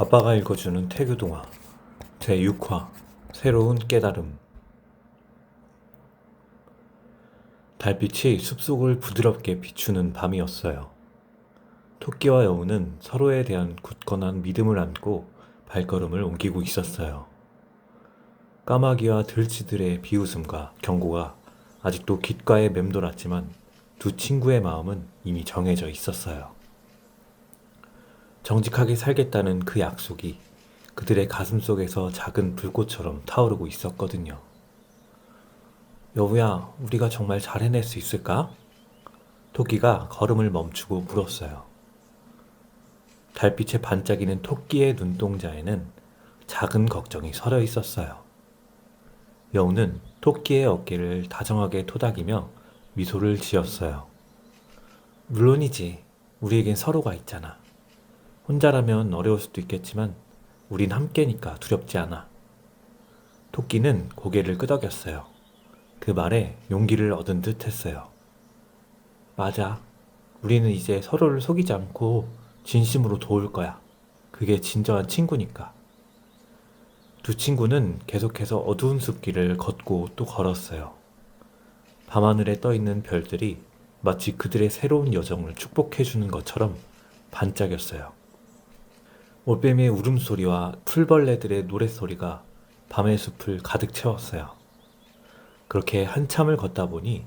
아빠가 읽어주는 태교동화 제6화 새로운 깨달음 달빛이 숲속을 부드럽게 비추는 밤이었어요. 토끼와 여우는 서로에 대한 굳건한 믿음을 안고 발걸음을 옮기고 있었어요. 까마귀와 들쥐들의 비웃음과 경고가 아직도 귓가에 맴돌았지만 두 친구의 마음은 이미 정해져 있었어요. 정직하게 살겠다는 그 약속이 그들의 가슴 속에서 작은 불꽃처럼 타오르고 있었거든요. 여우야, 우리가 정말 잘 해낼 수 있을까? 토끼가 걸음을 멈추고 물었어요. 달빛에 반짝이는 토끼의 눈동자에는 작은 걱정이 서려 있었어요. 여우는 토끼의 어깨를 다정하게 토닥이며 미소를 지었어요. 물론이지. 우리에겐 서로가 있잖아. 혼자라면 어려울 수도 있겠지만 우린 함께니까 두렵지 않아. 토끼는 고개를 끄덕였어요. 그 말에 용기를 얻은 듯 했어요. 맞아. 우리는 이제 서로를 속이지 않고 진심으로 도울 거야. 그게 진정한 친구니까. 두 친구는 계속해서 어두운 숲길을 걷고 또 걸었어요. 밤하늘에 떠 있는 별들이 마치 그들의 새로운 여정을 축복해주는 것처럼 반짝였어요. 올빼미의 울음소리와 풀벌레들의 노랫소리가 밤의 숲을 가득 채웠어요. 그렇게 한참을 걷다 보니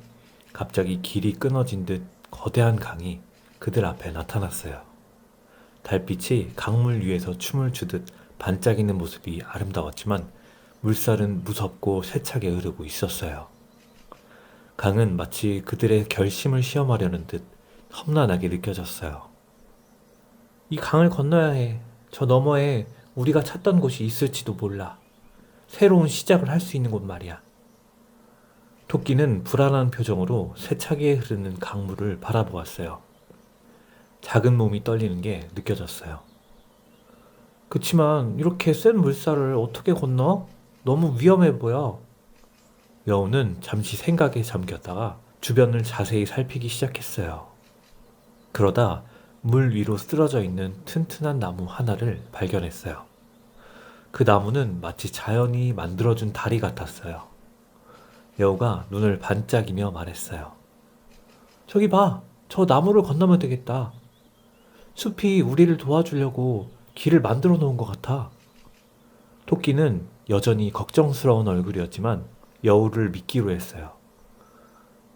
갑자기 길이 끊어진 듯 거대한 강이 그들 앞에 나타났어요. 달빛이 강물 위에서 춤을 추듯 반짝이는 모습이 아름다웠지만 물살은 무섭고 세차게 흐르고 있었어요. 강은 마치 그들의 결심을 시험하려는 듯 험난하게 느껴졌어요. 이 강을 건너야 해. 저 너머에 우리가 찾던 곳이 있을지도 몰라. 새로운 시작을 할 수 있는 곳 말이야. 토끼는 불안한 표정으로 세차게 흐르는 강물을 바라보았어요. 작은 몸이 떨리는 게 느껴졌어요. 그치만 이렇게 센 물살을 어떻게 건너? 너무 위험해 보여. 여우는 잠시 생각에 잠겼다가 주변을 자세히 살피기 시작했어요. 그러다 물 위로 쓰러져 있는 튼튼한 나무 하나를 발견했어요. 그 나무는 마치 자연이 만들어준 다리 같았어요. 여우가 눈을 반짝이며 말했어요. 저기 봐. 저 나무를 건너면 되겠다. 숲이 우리를 도와주려고 길을 만들어 놓은 것 같아. 토끼는 여전히 걱정스러운 얼굴이었지만 여우를 믿기로 했어요.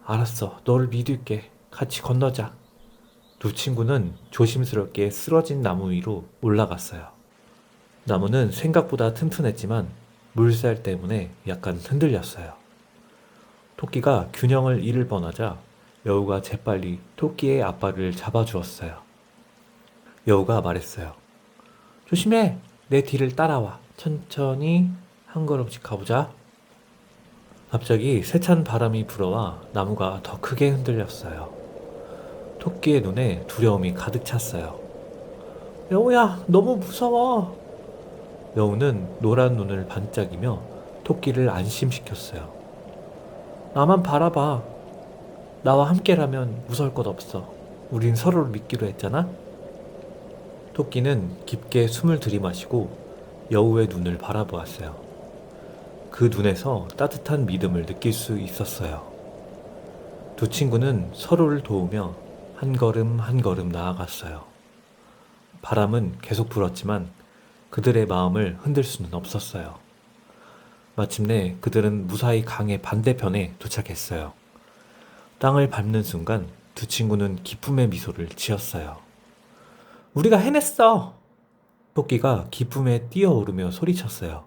알았어. 너를 믿을게. 같이 건너자. 두 친구는 조심스럽게 쓰러진 나무 위로 올라갔어요. 나무는 생각보다 튼튼했지만 물살 때문에 약간 흔들렸어요. 토끼가 균형을 잃을 뻔하자 여우가 재빨리 토끼의 앞발을 잡아주었어요. 여우가 말했어요. 조심해! 내 뒤를 따라와. 천천히 한 걸음씩 가보자. 갑자기 세찬 바람이 불어와 나무가 더 크게 흔들렸어요. 토끼의 눈에 두려움이 가득 찼어요. 여우야, 너무 무서워. 여우는 노란 눈을 반짝이며 토끼를 안심시켰어요. 나만 바라봐. 나와 함께라면 무서울 것 없어. 우린 서로를 믿기로 했잖아? 토끼는 깊게 숨을 들이마시고 여우의 눈을 바라보았어요. 그 눈에서 따뜻한 믿음을 느낄 수 있었어요. 두 친구는 서로를 도우며 한 걸음 한 걸음 나아갔어요. 바람은 계속 불었지만 그들의 마음을 흔들 수는 없었어요. 마침내 그들은 무사히 강의 반대편에 도착했어요. 땅을 밟는 순간 두 친구는 기쁨의 미소를 지었어요. 우리가 해냈어! 토끼가 기쁨에 뛰어오르며 소리쳤어요.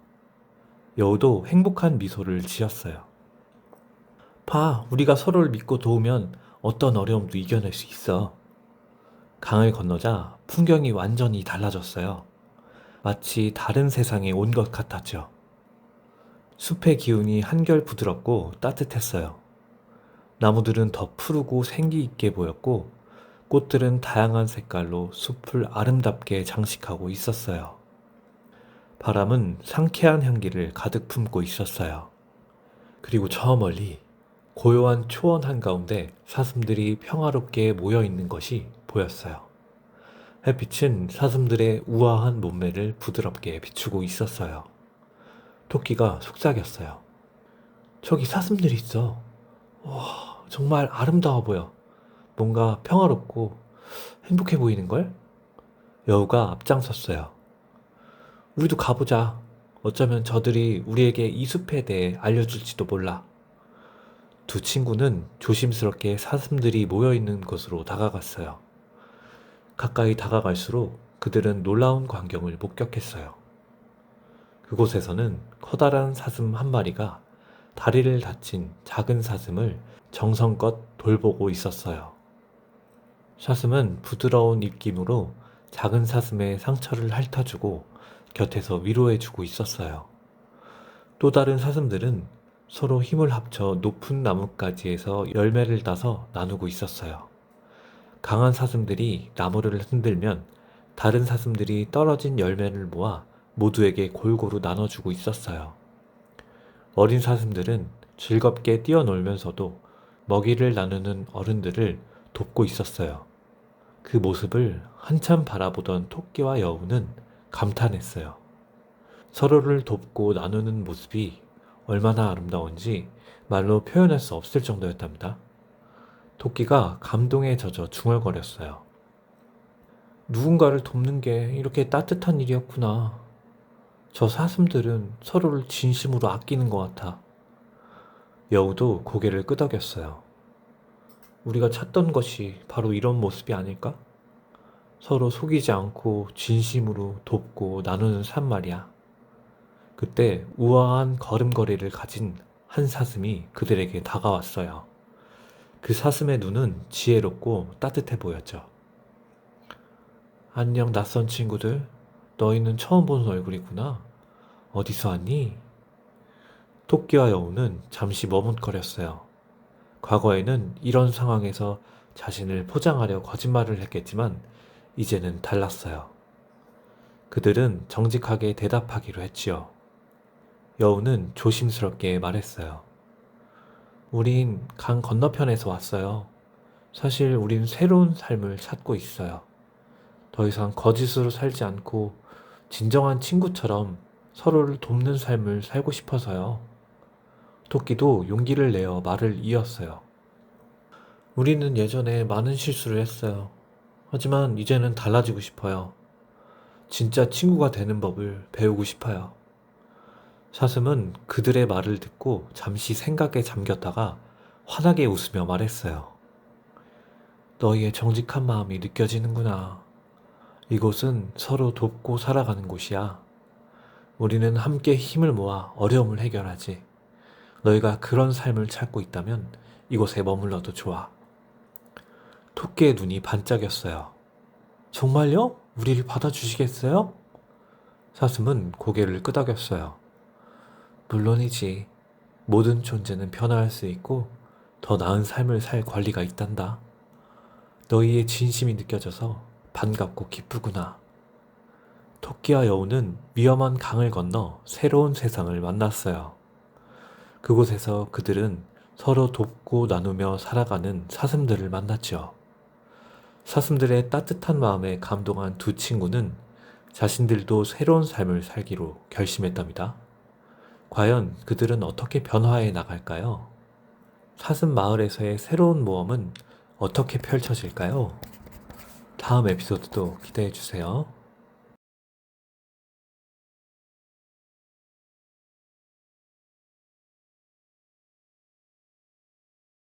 여우도 행복한 미소를 지었어요. 봐, 우리가 서로를 믿고 도우면 어떤 어려움도 이겨낼 수 있어. 강을 건너자 풍경이 완전히 달라졌어요. 마치 다른 세상에 온 것 같았죠. 숲의 기운이 한결 부드럽고 따뜻했어요. 나무들은 더 푸르고 생기 있게 보였고 꽃들은 다양한 색깔로 숲을 아름답게 장식하고 있었어요. 바람은 상쾌한 향기를 가득 품고 있었어요. 그리고 저 멀리 고요한 초원 한가운데 사슴들이 평화롭게 모여 있는 것이 보였어요. 햇빛은 사슴들의 우아한 몸매를 부드럽게 비추고 있었어요. 토끼가 속삭였어요. 저기 사슴들이 있어. 와, 정말 아름다워 보여. 뭔가 평화롭고 행복해 보이는걸? 여우가 앞장섰어요. 우리도 가보자. 어쩌면 저들이 우리에게 이 숲에 대해 알려줄지도 몰라. 두 친구는 조심스럽게 사슴들이 모여 있는 곳으로 다가갔어요. 가까이 다가갈수록 그들은 놀라운 광경을 목격했어요. 그곳에서는 커다란 사슴 한 마리가 다리를 다친 작은 사슴을 정성껏 돌보고 있었어요. 사슴은 부드러운 입김으로 작은 사슴의 상처를 핥아주고 곁에서 위로해주고 있었어요. 또 다른 사슴들은 서로 힘을 합쳐 높은 나뭇가지에서 열매를 따서 나누고 있었어요. 강한 사슴들이 나무를 흔들면 다른 사슴들이 떨어진 열매를 모아 모두에게 골고루 나눠주고 있었어요. 어린 사슴들은 즐겁게 뛰어놀면서도 먹이를 나누는 어른들을 돕고 있었어요. 그 모습을 한참 바라보던 토끼와 여우는 감탄했어요. 서로를 돕고 나누는 모습이 얼마나 아름다운지 말로 표현할 수 없을 정도였답니다. 토끼가 감동에 젖어 중얼거렸어요. 누군가를 돕는 게 이렇게 따뜻한 일이었구나. 저 사슴들은 서로를 진심으로 아끼는 것 같아. 여우도 고개를 끄덕였어요. 우리가 찾던 것이 바로 이런 모습이 아닐까? 서로 속이지 않고 진심으로 돕고 나누는 삶 말이야. 그때 우아한 걸음걸이를 가진 한 사슴이 그들에게 다가왔어요. 그 사슴의 눈은 지혜롭고 따뜻해 보였죠. 안녕, 낯선 친구들. 너희는 처음 보는 얼굴이구나. 어디서 왔니? 토끼와 여우는 잠시 머뭇거렸어요. 과거에는 이런 상황에서 자신을 포장하려 거짓말을 했겠지만, 이제는 달랐어요. 그들은 정직하게 대답하기로 했지요. 여우는 조심스럽게 말했어요. 우린 강 건너편에서 왔어요. 사실 우린 새로운 삶을 찾고 있어요. 더 이상 거짓으로 살지 않고 진정한 친구처럼 서로를 돕는 삶을 살고 싶어서요. 토끼도 용기를 내어 말을 이었어요. 우리는 예전에 많은 실수를 했어요. 하지만 이제는 달라지고 싶어요. 진짜 친구가 되는 법을 배우고 싶어요. 사슴은 그들의 말을 듣고 잠시 생각에 잠겼다가 환하게 웃으며 말했어요. 너희의 정직한 마음이 느껴지는구나. 이곳은 서로 돕고 살아가는 곳이야. 우리는 함께 힘을 모아 어려움을 해결하지. 너희가 그런 삶을 찾고 있다면 이곳에 머물러도 좋아. 토끼의 눈이 반짝였어요. 정말요? 우리를 받아주시겠어요? 사슴은 고개를 끄덕였어요. 물론이지. 모든 존재는 변화할 수 있고 더 나은 삶을 살 권리가 있단다. 너희의 진심이 느껴져서 반갑고 기쁘구나. 토끼와 여우는 위험한 강을 건너 새로운 세상을 만났어요. 그곳에서 그들은 서로 돕고 나누며 살아가는 사슴들을 만났죠. 사슴들의 따뜻한 마음에 감동한 두 친구는 자신들도 새로운 삶을 살기로 결심했답니다. 과연 그들은 어떻게 변화해 나갈까요? 사슴 마을에서의 새로운 모험은 어떻게 펼쳐질까요? 다음 에피소드도 기대해 주세요.